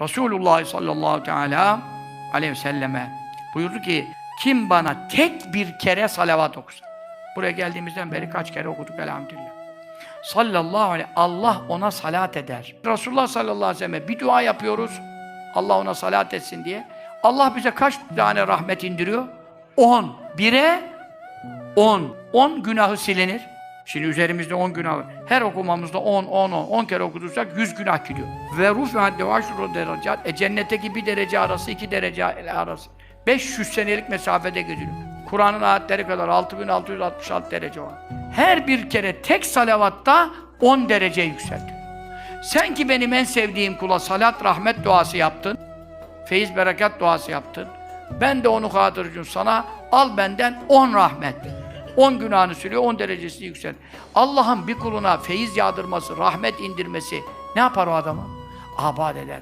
Resulullah sallallahu teala aleyhi ve selleme buyurdu ki kim bana tek bir kere salavat okusun. Buraya geldiğimizden beri kaç kere okuduk elhamdülillah. Sallallahu aleyhi Allah ona salat eder. Resulullah sallallahu aleyhi ve selleme bir dua yapıyoruz. Allah ona salat etsin diye. Allah bize kaç tane rahmet indiriyor? 10. Bire 10. 10 günahı silinir. Şimdi üzerimizde 10 günah var. Her okumamızda 10, 10, 10. 10 kere okuduysak 100 günah gidiyor. Ve rufi'at devaşru derecat. E cennetteki bir derece arası, iki derece arası. 500 senelik mesafede gidiyor. Kur'an'ın ayetleri kadar 6666 derece var. Her bir kere tek salavatta 10 derece yükseltiyor. Sen ki benim en sevdiğim kula salat rahmet duası yaptın. Feyiz berekat duası yaptın. Ben de onu hatırlıyorum sana. Al benden 10 rahmet. 10 günahını sürüyor, 10 derecesini yükselt. Allah'ın bir kuluna feyiz yağdırması, rahmet indirmesi ne yapar o adamı? Abad eder.